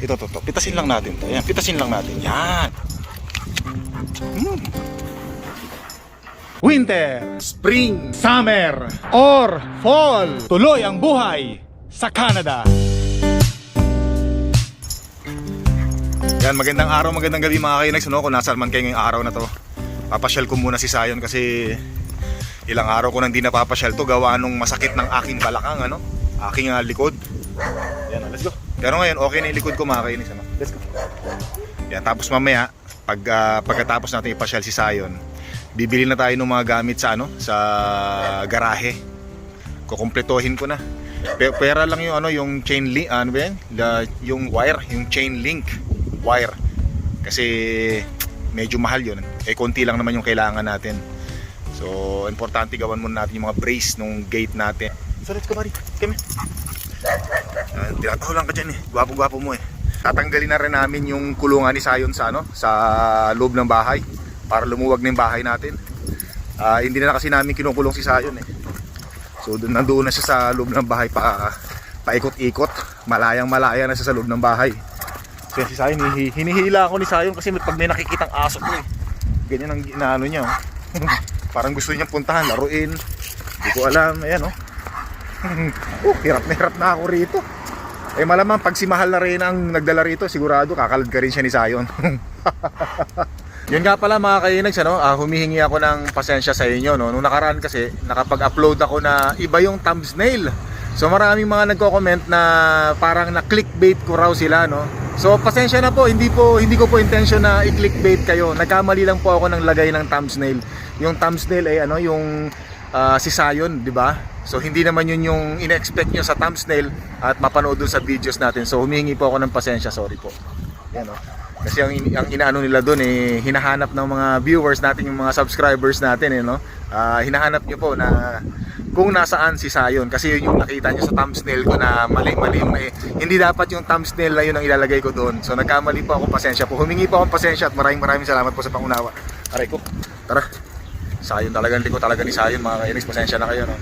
ito, to, to. Pitasin lang natin to. Yan, pitasin lang natin. Yan. Mm. Winter, Spring, Summer, or Fall. Tuloy ang buhay sa Canada. Yan, magandang araw, magandang gabi mga kainags. No? Kung nasaan man kayo ngayong araw na to, papasyal ko muna si Sayon kasi ilang araw ko nang di napapasyal to gawa nung masakit ng aking balakang, ano? Aking ah, likod. Yan, let's go. Pero ngayon, okay na yung likod ko mga kainags. Ano? Let's go. Yan, tapos mamaya, pag, ah, pagkatapos natin ipasyal si Sayon, bibili na tayo ng mga gamit sa ano sa garahe. Kukumpletohin ko na. Pe- Pera lang yung ano yung chain link ano ba yan? The- yung wire, yung chain link wire. Kasi medyo mahal yun. Eh konti lang naman yung kailangan natin. So importante gawan muna natin yung mga brace nung gate natin. So let's go buddy. Come here. Uh, tinataho lang ka dyan eh. Gwapo-gwapo mo eh. Tatanggalin na rin namin yung kulungan ni Sayon sa ano, sa loob ng bahay para lumuwag na yung bahay natin. Ah, hindi na kasi namin kinukulong si Sayon eh. So doon nandoon na siya sa loob ng bahay pa paikot-ikot. Malayang malaya na siya sa loob ng bahay. So si Sayon, hinihi- hinihila ako ni Sayon kasi pag may nakikitang aso ko eh. Ganyan ang inaano niya oh. Parang gusto niyang puntahan, laruin. Hindi ko alam, ayan oh. oh, hirap na hirap na ako rito. Eh malamang pag si Mahal na rin ang nagdala rito, sigurado kakalad ka rin siya ni Sayon. Yun nga pala mga kainags, ano, ah, humihingi ako ng pasensya sa inyo. No? Nung nakaraan kasi, nakapag-upload ako na iba yung thumbnail. So maraming mga nagko-comment na parang na clickbait ko raw sila, no. So pasensya na po, hindi po hindi ko po intention na i-clickbait kayo. Nagkamali lang po ako ng lagay ng thumbnail. Yung thumbnail ay ano, yung ah, si Sayon, di ba? So hindi naman yun yung ina-expect nyo sa thumbnail at mapanood dun sa videos natin. So humihingi po ako ng pasensya, sorry po. Yan oh. Kasi ang, ang inaano nila doon eh hinahanap ng mga viewers natin, yung mga subscribers natin eh no. Ah, hinahanap niyo po na kung nasaan si Sayon kasi yun yung nakita niyo sa thumbnail ko na mali-mali eh. Hindi dapat yung thumbnail na yun ang ilalagay ko doon. So nagkamali po ako, pasensya po. Humingi po akong pasensya at maraming maraming salamat po sa pangunawa. Aray ko. Tara. Sayon talaga, hindi ko talaga ni Sayon mga kainis. Pasensya na kayo no.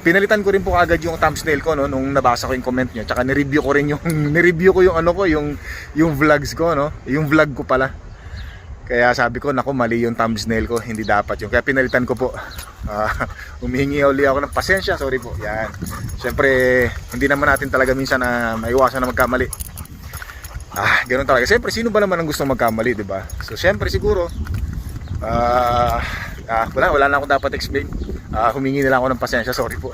Pinalitan ko rin po agad yung thumbnail ko no nung nabasa ko yung comment niyo. Tsaka ni-review ko rin yung ni-review ko yung ano ko, yung yung vlogs ko no. Yung vlog ko pala. Kaya sabi ko, nako mali yung thumbnail ko, hindi dapat yun. Kaya pinalitan ko po. Ah, humihingi uli ako ng pasensya, sorry po. Yan. Siyempre, hindi naman natin talaga minsan na maiwasan na magkamali. Ah, ganoon talaga. Siyempre, sino ba naman ang gusto magkamali, di ba? So, siyempre siguro, ah, ah, wala, wala na akong dapat explain. Ah, humingi na lang ako ng pasensya, sorry po.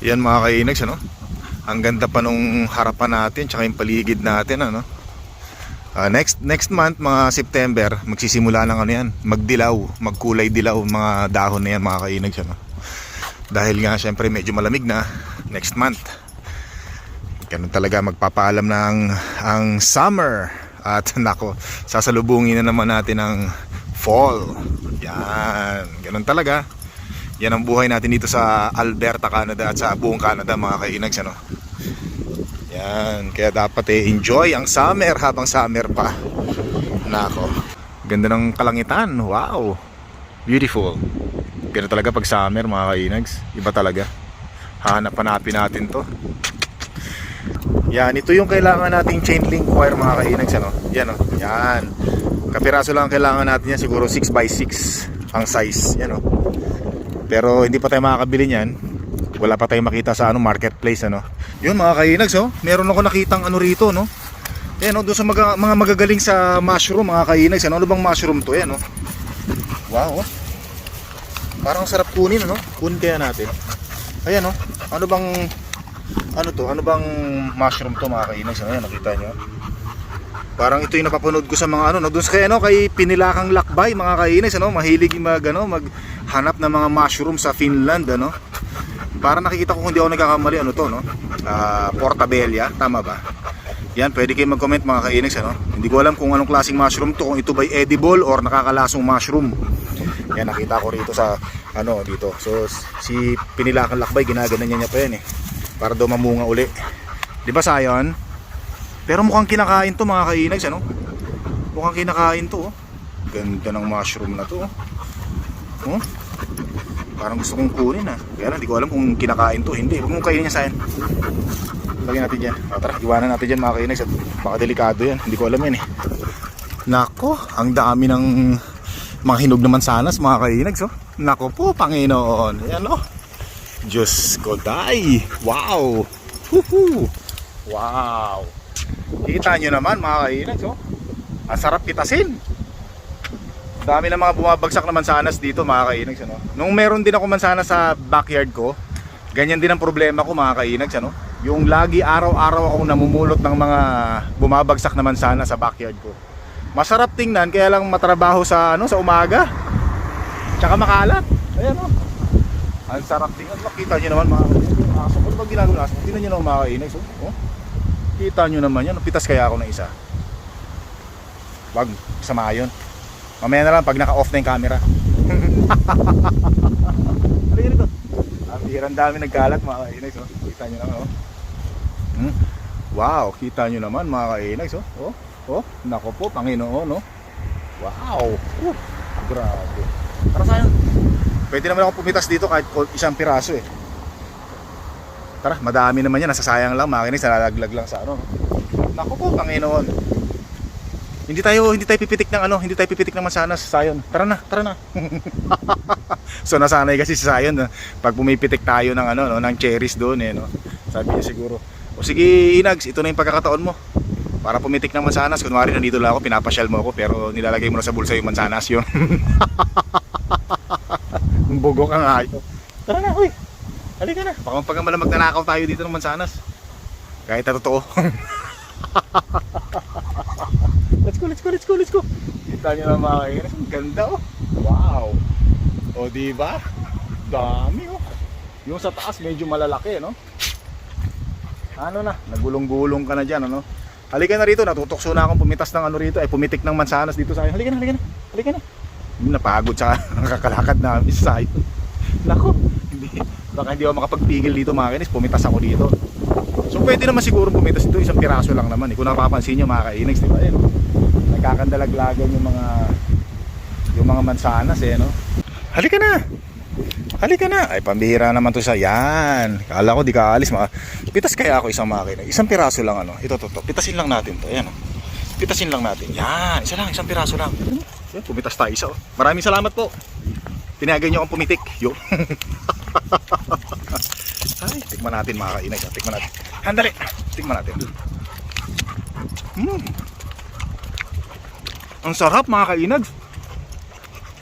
Yan mga kainags, ano? Ang ganda pa nung harapan natin, tsaka yung paligid natin, ano? Ah, next next month mga September magsisimula ng ano yan, magdilaw, magkulay dilaw mga dahon na yan mga kainag ano. Dahil nga syempre medyo malamig na next month. Ganun talaga magpapaalam ng ang summer at nako, sasalubungin na naman natin ang fall. Yan, ganun talaga. Yan ang buhay natin dito sa Alberta, Canada at sa buong Canada mga kainags ano. Yan, kaya dapat eh enjoy ang summer habang summer pa. Nako. Ganda ng kalangitan. Wow. Beautiful. Ganda talaga pag summer mga kainags. Iba talaga. Hanap-hanapin natin to. Yan, ito yung kailangan nating chain link wire mga kainags ano. Yan oh. Yan. Kapiraso lang ang kailangan natin yan siguro 6x6 ang size. Yan oh. Pero hindi pa tayo makakabili niyan wala pa tayong makita sa ano marketplace ano. Yun mga kainags oh, meron ako nakitang ano rito no. Ayan oh, doon sa mga, mga magagaling sa mushroom mga kainags, ano, ano bang mushroom to? Ayan oh. Wow oh. Parang sarap kunin ano. Kunin kaya natin. Ayan oh. Ano bang ano to? Ano bang mushroom to mga kainags? Ayan nakita niyo. Parang ito yung napapanood ko sa mga ano, no, doon sa kay ano, kay Pinilakang Lakbay, mga kainis, ano, mahilig mag ano, maghanap ng mga mushroom sa Finland, ano. Para nakikita ko kung hindi ako nagkakamali ano to no. Ah, Portabella, tama ba? Yan, pwede kayo mag-comment mga kainags ano. Hindi ko alam kung anong klaseng mushroom to, kung ito ba edible or nakakalasong mushroom. Yan nakita ko rito sa ano dito. So si Pinilakan Lakbay ginagana niya niya pa yan eh. Para daw mamunga uli. 'Di ba sayon? Pero mukhang kinakain to mga kainags ano. Mukhang kinakain to oh. Ganda ng mushroom na to oh. Oh? Parang gusto kong kunin ah. Kaya hindi ko alam kung kinakain to. Hindi, huwag mong kainin niya sa akin. Lagyan natin dyan. O, tara, iwanan natin dyan mga kainags. At baka delikado yan. Hindi ko alam yan eh. Nako, ang dami ng mga hinog naman sanas mga kainags. Oh. Nako po, Panginoon. Ayan oh. Diyos ko, day. Wow. Woohoo. Wow. Kita nyo naman mga kainags. Oh. Ang sarap pitasin. Dami na mga bumabagsak na mansanas dito mga kainags. Ano? Nung meron din ako mansanas sa backyard ko, ganyan din ang problema ko mga kainags. Ano? Yung lagi araw-araw ako namumulot ng mga bumabagsak na mansanas sa backyard ko. Masarap tingnan kaya lang matrabaho sa ano sa umaga. Tsaka makalat. Ayan oh. Ang sarap tingnan. Makita nyo naman mga kainags. Aso ko ba ginagawa? Tingnan nyo naman mga kainags. Oh. Oh. Kita nyo naman yan. Pitas kaya ako ng isa. Wag, sama yun. Mamaya na lang pag naka-off na yung camera. Rito. Ang hirang dami nagkalat mga kainags. Oh. Kita nyo naman. Oh. Hmm? Wow, kita nyo naman mga kainags. Oh. Oh. Oh. Nako po, Panginoon. Oh. Wow. Uh, grabe. Para sa'yo. Pwede naman ako pumitas dito kahit isang piraso eh. Tara, madami naman yan. Nasasayang lang mga kainags. Nalalaglag lang sa ano. Nako po, Panginoon. Hindi tayo hindi tayo pipitik ng ano, hindi tayo pipitik ng mansanas sa Sayon. Tara na, tara na. so nasanay kasi si Sayon pag pumipitik tayo ng ano, no, ng cherries doon eh, no. Sabi niya siguro, "O sige, Inags, ito na yung pagkakataon mo." Para pumitik ng mansanas, kunwari nandito lang ako, pinapasyal mo ako pero nilalagay mo na sa bulsa yung mansanas yun. Bugo ka nga ito. Tara na, hoy. Halika na. Baka pag magnanakaw tayo dito ng mansanas. Kahit na totoo. Let's go, let's go, let's go, let's go. Kita niyo naman mga kainis. Ang ganda oh. Wow. O di ba? Dami oh. Yung sa taas medyo malalaki no. Ano na, nagulong-gulong ka na diyan ano. Halika na rito, natutokso na akong pumitas ng ano rito, ay pumitik ng mansanas dito sa akin. Halika na, halika na. Halika na. Napagod sa nakakalakad namin sa site. Nako. Baka hindi ako makapagpigil dito mga pumitas ako dito. So pwede naman siguro pumitas ito, isang piraso lang naman. Eh. Kung napapansin nyo mga kainags, di ba? Ayan, oh. Nagkakandalaglagan yung mga yung mga mansanas eh, no? Halika na! Halika na! Ay, pambihira naman to sa yan. Kala ko di ka alis. Maka... Pitas kaya ako isang makina. Isang piraso lang ano. Ito, to, to. Pitasin lang natin to. Ayan, oh. Pitasin lang natin. Yan. Isa lang, isang piraso lang. Yan, pumitas tayo isa. Oh. Maraming salamat po. Tinagan nyo akong pumitik. Yo. Ay, tikman natin mga kainag. ah. Tikman natin. Handali. Tikman natin. Hmm. Ang sarap mga kainag.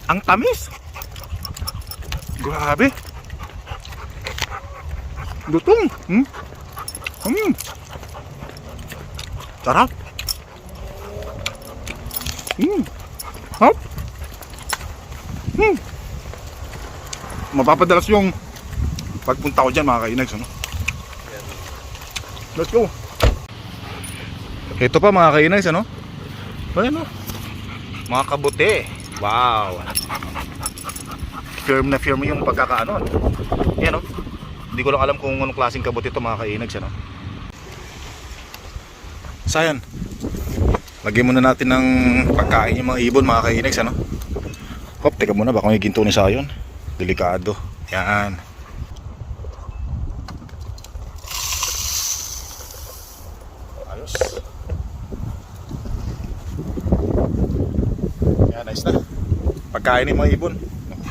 Ang tamis. Grabe. Lutong. Hmm. Hmm. Sarap. Hmm. Hop. Hmm. Mapapadalas yung pagpunta ko dyan mga kainags ano? let's go. Ito pa mga kainags ano? Ayan o mga kabuti. Wow. Firm na firm yung pagkakaano. Ano? yan o hindi ko lang alam kung anong klaseng kabuti ito mga kainags ano? Sayan lagyan muna natin ng pagkain yung mga ibon mga kainags ano? Hop teka muna. Baka may ginto ni sayon delikado yan Ayos. Yan, nice na. Pagkain ng mga ibon.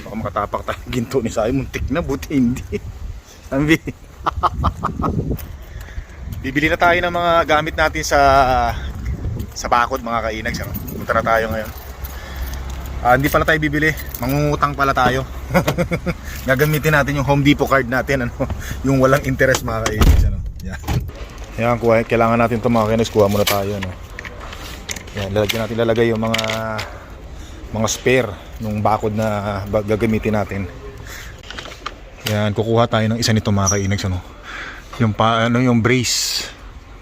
Baka makatapak tayo ginto ni Sayo. Muntik na, buti hindi. Ambi. Bibili na tayo ng mga gamit natin sa sa bakod mga kainags. Ano? Punta na tayo ngayon. Ah, hindi pala tayo bibili. Mangungutang pala tayo. Gagamitin natin yung Home Depot card natin. Ano? Yung walang interest mga kainags. Ano? Yan. Yan, kuha, kailangan natin ito mga kinis, kuha muna tayo. No? Yan, lalagyan natin lalagay yung mga mga spare, yung bakod na ba- gagamitin natin. Yan, kukuha tayo ng isa nito mga kainags. Ano? Yung, pa, ano, yung brace,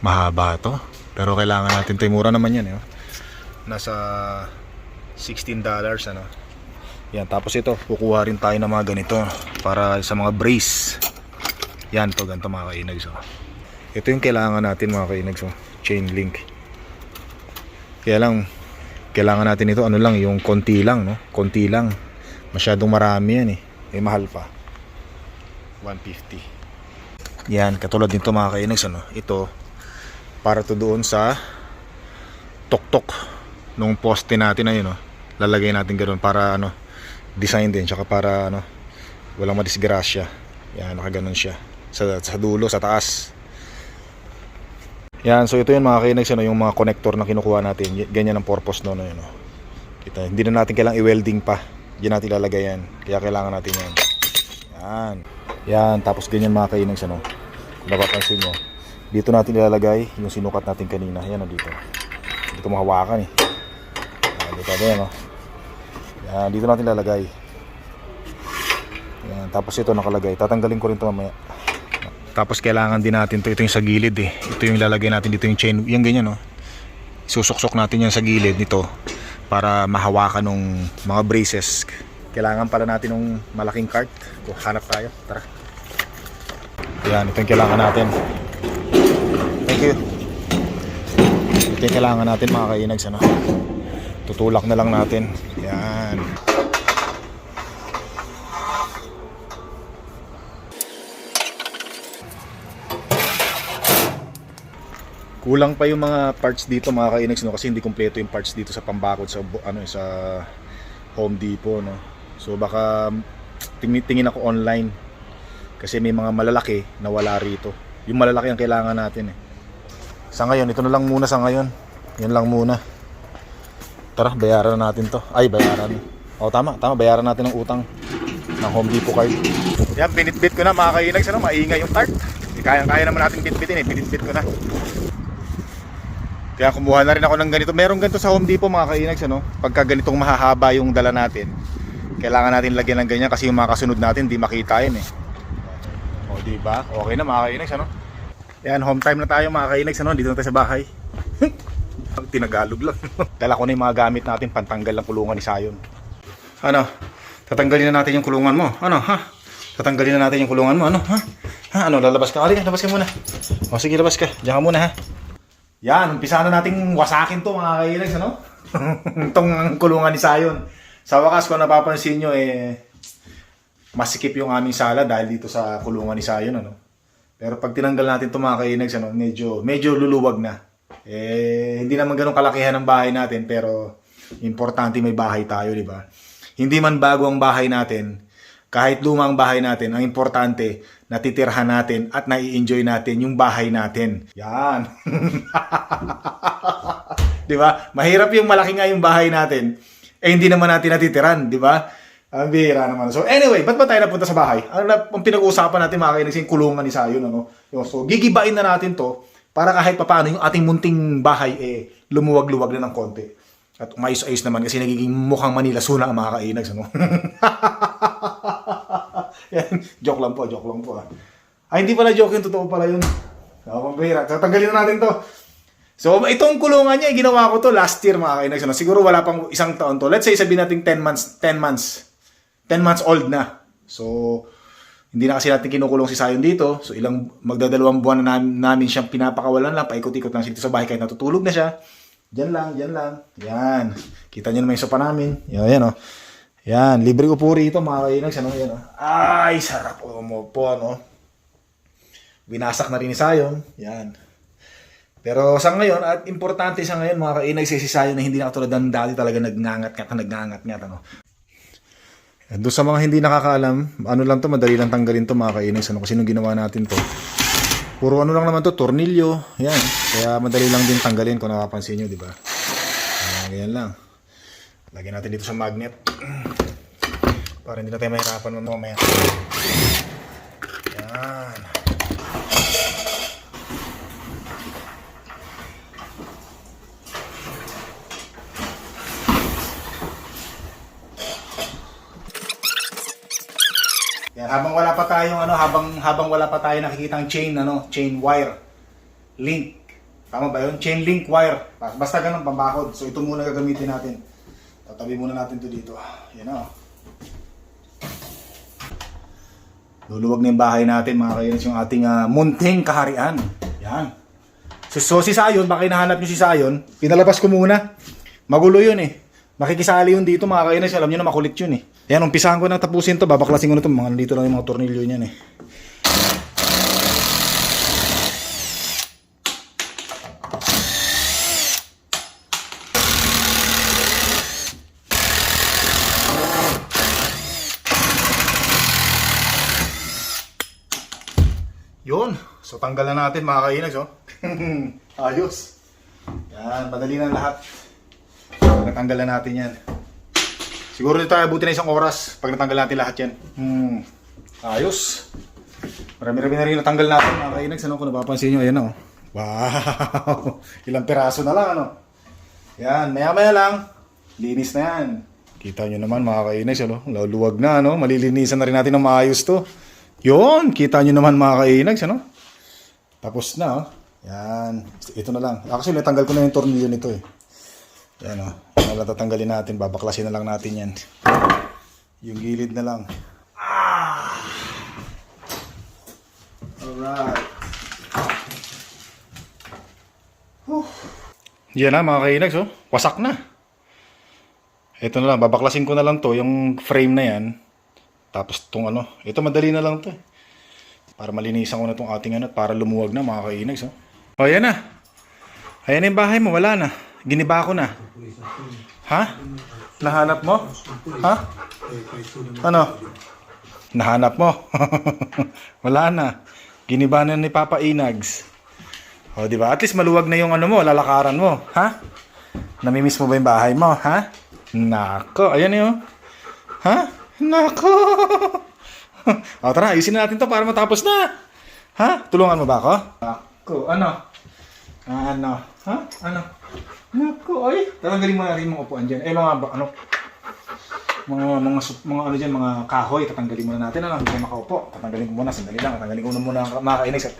mahaba to. Pero kailangan natin ito, mura naman yan. Eh. oh. Nasa $16 ano. Yan, tapos ito, kukuha rin tayo ng mga ganito para sa mga brace. Yan to, ganito mga kainags. Oh. Ito yung kailangan natin mga kainags, oh. chain link. Kaya lang, kailangan natin ito, ano lang, yung konti lang, no? Konti lang. Masyadong marami yan eh. Eh, mahal pa. 150. Yan, katulad nito mga kainags, ano, ito, para to doon sa tuktok nung poste natin ayun no. Lalagay natin ganoon para ano design din tsaka para ano walang madisgrasya. Yan, nakaganon siya. Sa, sa dulo, sa taas. Yan, so ito yun mga kainags, ano, yung mga connector na kinukuha natin. Ganyan ang purpose noon, ayun no. Kita, hindi na natin kailangang i-welding pa. Diyan natin ilalagay yan. Kaya kailangan natin yan. Yan. Yan, tapos ganyan mga kainags, ano. Kung napapansin nyo, dito natin ilalagay yung sinukat natin kanina. Yan o dito. Hindi ko mahawakan eh. Dito ba yan o. Yan, dito natin ilalagay. Yan, tapos ito nakalagay. Tatanggalin ko rin ito mamaya. Tapos kailangan din natin to Ito yung sa gilid eh. Ito yung ilalagay natin dito yung chain. Yung ganyan o. Susuksok natin yan sa gilid nito para mahawakan ng mga braces. Kailangan pala natin ng malaking cart. O, hanap tayo. Tara. Yan, ito yung kailangan natin. Thank you. Kailangan natin mga kainags. Ano? Tutulak na lang natin. Yan. Kulang pa yung mga parts dito mga kainags no kasi hindi kumpleto yung parts dito sa pambakod sa ano sa Home Depot no. So baka tingin, tingin ako online kasi may mga malalaki na wala rito. Yung malalaki ang kailangan natin eh. Sa ngayon, ito na lang muna sa ngayon. Yan lang muna. Tara, bayaran na natin to. Ay, bayaran. O tama, tama, bayaran natin ng utang ng Home Depot card. Yan, binitbit ko na mga kainags, ano, maingay yung tart. Kaya-kaya naman natin bitbitin eh, binitbit ko na. Kaya kumuha na rin ako ng ganito. Meron ganito sa Home Depot mga kainags, ano? Pagka ganitong mahahaba yung dala natin, kailangan natin lagyan ng ganyan kasi yung mga kasunod natin di makita yun eh. O, di ba? Okay na mga kainags, ano? Yan, home time na tayo mga kainags, ano? Dito na tayo sa bahay. Tinagalog lang. Dala ko na yung mga gamit natin pantanggal ng kulungan ni Sayon. Ano? Tatanggalin na natin yung kulungan mo. Ano, ha? Tatanggalin na natin yung kulungan mo. Ano, ha? Ha? Ano, lalabas ka? Halika, labas ka muna. O, sige, labas ka. Diyan ka muna, ha? Yan, umpisa na nating wasakin to mga kainags, ano? Itong kulungan ni Sayon. Sa wakas, kung napapansin nyo, eh, masikip yung aming sala dahil dito sa kulungan ni Sayon, ano? Pero pag tinanggal natin to mga kainags, ano, medyo, medyo luluwag na. Eh, hindi naman ganun kalakihan ng bahay natin, pero importante may bahay tayo, di ba? Hindi man bago ang bahay natin, kahit lumang bahay natin, ang importante, natitirhan natin at nai-enjoy natin yung bahay natin. Yan. di ba? Mahirap yung malaki nga yung bahay natin, eh hindi naman natin natitiran, di ba? Ang bihira naman. So anyway, ba't ba tayo napunta sa bahay? Ang, na- ang pinag-uusapan natin mga kainis, yung kulungan ni Sayon. Ano? So gigibain na natin to para kahit papaano yung ating munting bahay eh lumuwag-luwag na ng konti. At umayos-ayos naman kasi nagiging mukhang Manila suna ang mga kainags. Ano? Yan, joke lang po, joke lang po. ah. Ay, hindi pala joke yun, totoo pala yun. Ako, pambihira. Tatanggalin na natin to. So, itong kulungan niya, ginawa ko to last year mga kainags. Ano? Siguro wala pang isang taon to. Let's say sabihin natin 10 months, 10 months. 10 months old na. So, hindi na kasi natin kinukulong si Sayon dito. So, ilang magdadalawang buwan na namin, siyang pinapakawalan lang. Paikot-ikot lang siya dito sa bahay kahit natutulog na siya. Diyan lang, diyan lang. Yan. Kita niyo naman yung sopa namin. Yan, yan oh. Yan, libre upo rito mga kainags. Ano, yan oh. Ay, sarap umupo, ano. Binasak na rin ni Sayon. Yan. Pero sa ngayon, at importante sa ngayon, mga kainay, si Sayon na hindi na katulad ng dati talaga nagngangat-ngat na nagngangat-ngat. Ano. And doon sa mga hindi nakakaalam, ano lang to, madali lang tanggalin to mga kainay. Ano, kasi nung ginawa natin to, puro ano lang naman to, tornilyo. Yan. Kaya madali lang din tanggalin kung napapansin nyo, di ba? Ayan, ganyan lang. Lagyan natin dito sa magnet. Para hindi na tayo mahirapan mamaya. Habang wala pa tayong ano, habang habang wala pa tayo nakikitang chain ano, chain wire link. Tama ba 'yun? Chain link wire. Basta ganun pambakod. So ito muna gagamitin natin. Tatabi muna natin 'to dito. Yan oh. Luluwag na yung bahay natin mga kainis yung ating ah, munting kaharian. Yan. So, so si Sayon, baka hinahanap nyo si Sayon, pinalabas ko muna. Magulo yun eh. Makikisali yun dito mga kainis, alam nyo na makulit yun eh. Yan, umpisahan ko na tapusin to. Babaklasin ko na to. Mga nandito lang yung mga tornilyo niyan eh. Yun. So, tanggal na natin mga kainags, oh. Ayos. Yan, madali na lahat. Natanggal na natin yan. Siguro dito tayo buti na isang oras pag natanggal natin lahat yan. Hmm. Ayos. Marami-rami na rin natanggal natin mga kainags. Ano kung napapansin nyo, ayan oh. Wow! Ilang piraso na lang ano. Yan, maya-maya lang. Linis na yan. Kita nyo naman mga kainags, ano? Luluwag na, ano? Malilinisan na rin natin ng maayos to. Yun, kita nyo naman mga kainags, ano? Tapos na, oh. Yan. Ito na lang. Actually, natanggal ko na yung tornilyo nito eh. Yan, oh. Yan na lang tatanggalin natin. Babaklasin na lang natin yan. Yung gilid na lang. Ah! Alright. Whew. Yan na mga kainags, oh. Wasak na. Ito na lang, babaklasin ko na lang to, yung frame na yan. Tapos itong ano, ito madali na lang to eh. Para malinisan ko na itong ating ano, para lumuwag na mga kainags. Oh. O yan na. Ayan yung bahay mo, wala na. Giniba ko na. Ha? Nahanap mo? Ha? Ano? Nahanap mo? wala na. Giniba na ni Papa Inags. O, di ba? At least maluwag na yung ano mo, lalakaran mo. Ha? Namimiss mo ba yung bahay mo? Ha? Nako, ayan yun. Ha? Nako. o, tara, ayusin na natin to para matapos na. Ha? Tulungan mo ba ako? Nako, ano? Ano? Ha? Ano? Nako, ay. Tatanggalin mo na rin mga upuan dyan. Eh, mga, ano? Mga, mga, mga ano dyan, mga kahoy, tatanggalin muna natin. Ano, hindi makaupo. Tatanggalin ko muna, sandali lang. Tatanggalin ko na muna ang mga kainis. At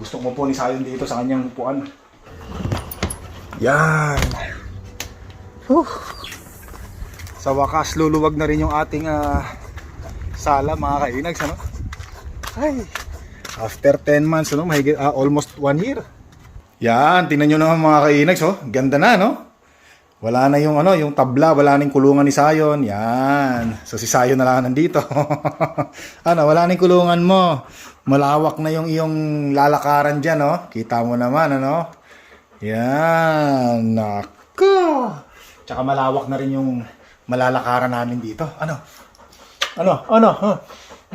gusto ko po ni Sayon dito sa kanyang upuan. Yan. Whew. Sa wakas, luluwag na rin yung ating ah, sala, mga kainags, ano? Ay, after 10 months, ano, mahigit, ah, almost 1 year. Yan, tingnan nyo naman mga kainags, oh. Ganda na, no? Wala na yung ano, yung tabla, wala na yung kulungan ni Sayon. Yan. So si Sayon na lang nandito. ano, wala na yung kulungan mo. Malawak na yung iyong lalakaran diyan, no? Kita mo naman, ano? Yan. Nako. Tsaka malawak na rin yung malalakaran namin dito. Ano? Ano? Ano? Huh?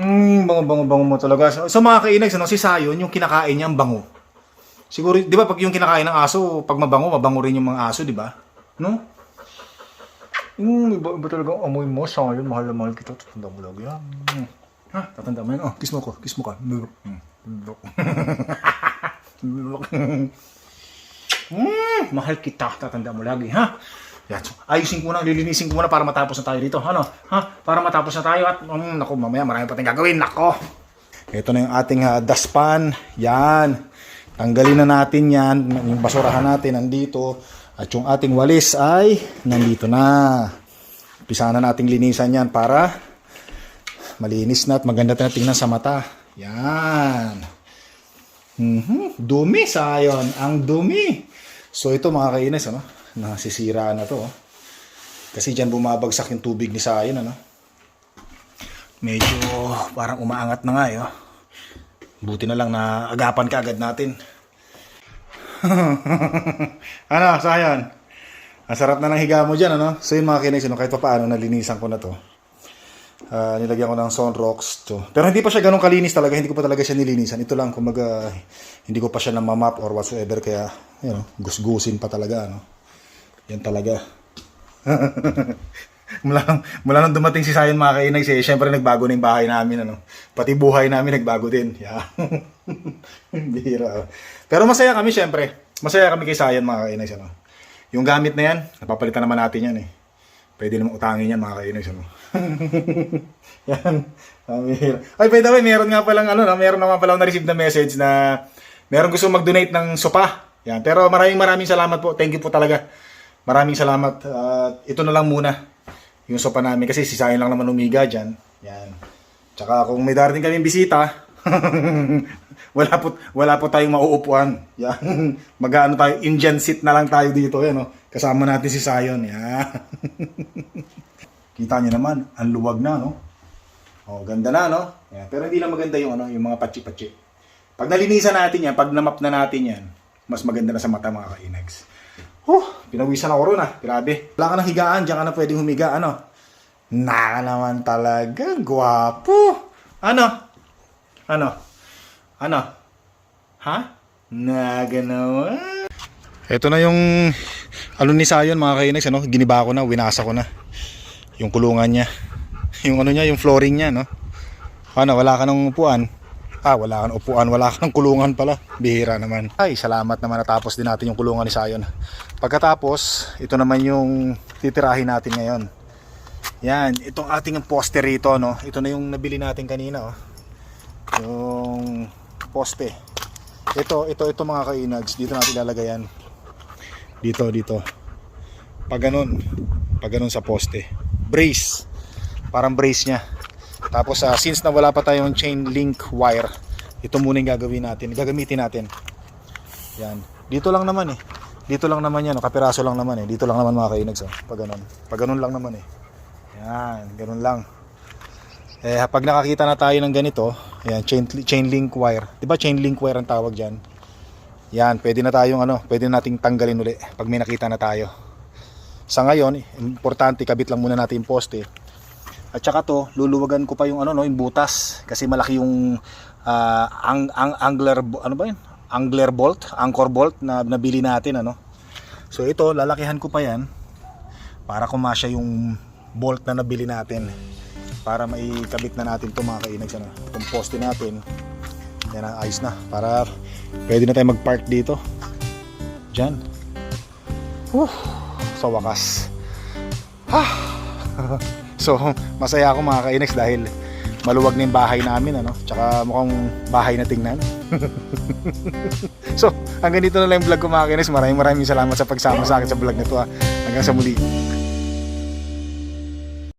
Mm, bango-bango-bango mo talaga. So, so mga kainags, ano, si Sayon, yung kinakain niya, ang bango. Siguro, di ba pag yung kinakain ng aso, pag mabango, mabango rin yung mga aso, di ba? No? Yung iba, iba talaga ang amoy mo, Sayon, mahal na mahal kita. Tatanda mo lang yan. Mm. Ha? Tatanda mo yan. Oh, kiss mo ko. Kiss mo ka. Mm. mm, mahal kita. Tatanda mo lagi, ha? Yan. So, ayusin ko muna, lilinisin ko muna para matapos na tayo dito. Ano? Ha? Para matapos na tayo at, um, naku, mamaya marami pa tayong gagawin. Nako. Ito na yung ating uh, dustpan. Yan. Tanggalin na natin yan. Yung basurahan natin nandito. At yung ating walis ay nandito na. Umpisa na nating linisan yan para malinis na at maganda na tingnan sa mata. Yan. Mhm. Dumi, sayon. Ang dumi. So ito mga kainis, ano? Nasisira na to. oh. Kasi dyan bumabagsak yung tubig ni Sayon, ano? Medyo parang umaangat na nga, eh, oh. Buti na lang na agapan ka agad natin. ano, Sayon? Ang sarap na ng higa mo dyan, ano? So yun mga kinis, ano, kahit pa paano, nalinisan ko na to. Ah, nilagyan ko ng sunrocks to. Pero hindi pa siya ganun kalinis talaga, hindi ko pa talaga siya nilinisan. Ito lang, kumbaga, hindi ko pa siya namamap or whatsoever, kaya, you know, gusgusin pa talaga, ano? Yan talaga. mula, nung- mula nung dumating si Sayon mga kainag, siya, syempre nagbago na yung bahay namin, ano? Pati buhay namin nagbago din. Yeah. Bihira. Pero masaya kami, syempre. Masaya kami kay Sayon mga kainag, ano? Yung gamit na yan, napapalitan naman natin yan, eh. Pwede naman utangin yan mga kainag, ano? yan. Ang bihira. Ay, by the way, meron nga palang, ano, no? meron naman palang na-receive na message na meron gusto mag-donate ng sopa. Yan. Pero maraming maraming salamat po. Thank you po talaga. Maraming salamat. At ito na lang muna yung sopa namin kasi si Sayon lang naman umiga dyan. Yan. Tsaka kung may darating kaming bisita, wala po wala po tayong mauupuan. Yan. Mag-ano tayo, Indian seat na lang tayo dito, yan oh. Kasama natin si Sayon. Yan. Kita niyo naman, ang luwag na, no? Oh, ganda na, no? Yan. Pero hindi lang maganda yung ano, yung mga patsi-patsi. Pag nalinisan natin yan, pag namap na natin yan, mas maganda na sa mata mga kainags. Huh, pinawisan ako ron ah. Grabe. Wala ka ng higaan, diyan ka na pwedeng humiga. Ano? Naka naman talaga. Gwapo. Ano? Ano? Ano? Ha? Naga naman. Ito na yung ano ni Sayon mga kainags. Ano? Giniba ko na, winasa ko na. Yung kulungan niya. Yung ano niya, yung flooring niya. No? Ano, wala ka ng upuan. Ah, wala kang upuan, wala kang kulungan pala. Bihira naman. Ay, salamat naman natapos din natin yung kulungan ni Sayon. Pagkatapos, ito naman yung titirahin natin ngayon. Yan, itong ating poste rito, no? Ito na yung nabili natin kanina, oh. Yung poste. Ito, ito, ito mga kainags. Dito natin lalagay yan. Dito, dito. Pag ganun. Pag ganun sa poste. Brace. Parang brace niya. Tapos ah, since na wala pa tayong chain link wire, ito muna yung gagawin natin. Gagamitin natin. Yan. Dito lang naman eh. Dito lang naman yan. oh. Kapiraso lang naman eh. Dito lang naman mga kainags. Oh. Pag ganun. Pag ganun lang naman eh. Yan. Ganun lang. Eh, pag nakakita na tayo ng ganito, yan, chain, chain link wire. 'Di ba chain link wire ang tawag diyan? Yan, pwede na tayong ano, pwede na nating tanggalin uli pag may nakita na tayo. Sa ngayon, importante kabit lang muna natin yung poste. At saka to, luluwagan ko pa yung ano no, yung butas. Kasi malaki yung ah, ang, ang angler ano ba 'yun? Angler bolt, anchor bolt na nabili natin ano. So ito, lalakihan ko pa 'yan para kumasya yung bolt na nabili natin. Para maikabit na natin itong mga kainags ano, itong poste natin. Yan na, ayos na. Para pwede na tayo mag park dito. Dyan Whew, sa wakas. Ah. so masaya ako mga kainags dahil maluwag na yung bahay namin ano? Tsaka mukhang bahay na tingnan. So hanggang dito na lang yung vlog ko mga kainags maraming maraming salamat sa pagsama sa akin sa vlog na to ah. hanggang sa muli